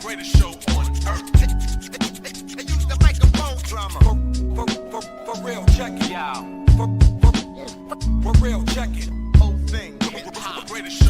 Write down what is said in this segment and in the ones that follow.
greatest show on earth. They, they, they use the microphone drama. For, for, for, for real, check it out. For, for, for real, check it. Whole thing. Greatest show.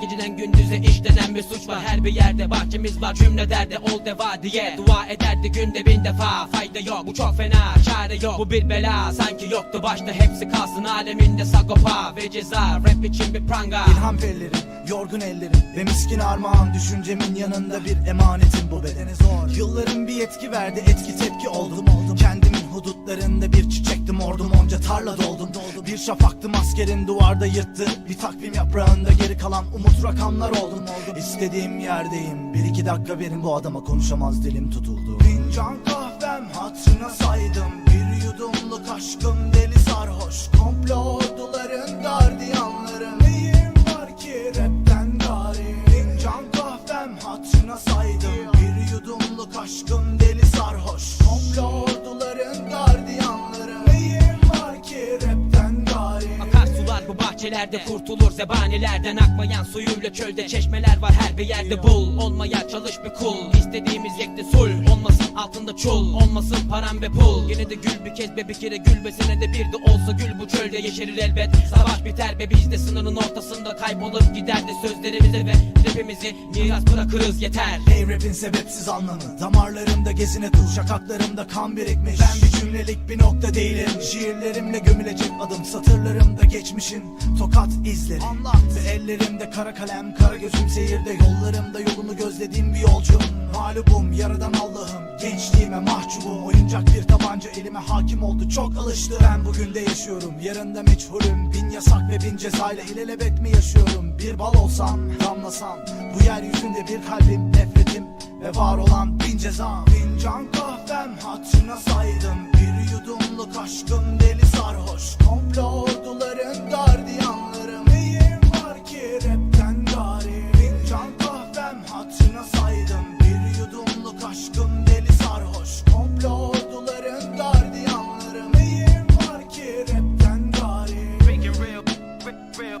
geceden gündüze işlenen bir suç var. Her bir yerde bahçemiz var cümle derdi ol deva diye. Dua ederdi günde bin defa Fayda yok. Bu çok fena çare yok. Bu bir bela sanki yoktu başta. Hepsi kalsın aleminde sagopa ve ceza. Rap için bir pranga. İlham fellerim, yorgun ellerim. Ve miskin armağan düşüncemin yanında bir emanetim. Bu bedene zor. Yılların bir etki verdi etki tepki oldum. Oldum Kendimin hudutlarında bir çiçektim ordum onca tarla doldum. Doldum Bir şafaktım askerin duvarda yırttı. Bir takvim yaprağında geri kalan umut rakamlar oldum oldum. İstediğim yerdeyim bir iki dakika verin. Bu adama konuşamaz dilim tutuldu. Fincan kahvem hatırına saydım. Bir yudumluk aşkım bahçelerde kurtulur zebanilerden Akmayan suyuyla çölde. Çeşmeler var her bir yerde bul Olmaya çalış bir kul. İstediğimiz yekte sul Olmasın altında çul olmasın param ve pul. Yine de gül bir kez be bir kere gül be senede bir de olsa gül bu çölde yeşerir elbet. Savaş biter be biz de sınırın ortasında kaybolup gider de sözlerimize rapimizi miras bırakırız yeter. Hey rapin sebepsiz anlamı. Damarlarımda gezine tuz şakaklarımda kan birikmiş. Ben bir cümlelik bir nokta değilim. Şiirlerimle gömülecek adım Satırlarımda geçmişin tokat izleri. Anlat. Ve ellerimde kara kalem kara gözüm seyirde. Yollarımda yolunu gözlediğim bir yolcum. Mağlubum yaradan Allah'ım. Gençliğime mahcubum. Oyuncak bir tabanca elime hakim oldu. Çok alıştı Ben bugün de yaşıyorum. Yarında meçhulüm. Bin yasak ve bin cezayla ilelebet mi yaşıyorum? Bir bal olsam damlasam Bu yeryüzünde bir kalbim nefretim Ve var olan bin cezam Fincan kahvem hatırına saydım Bir yudumluk aşkım deli sarhoş Komplo orduların gardiyanları Neyim var ki rapten gari Fincan kahvem hatırına saydım Bir yudumluk aşkım deli sarhoş Komplo orduların gardiyanları Neyim var ki rapten gari Speaking real, real, real,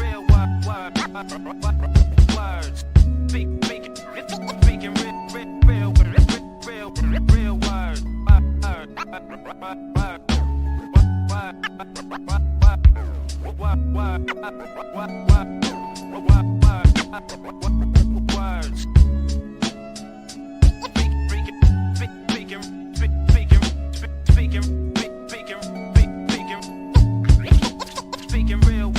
real word, word, words. Big, big, big and real, real, real, real, real words. Words. Big, big, big, big, big, big, big, big, big, big, big, big, big, big, big, real.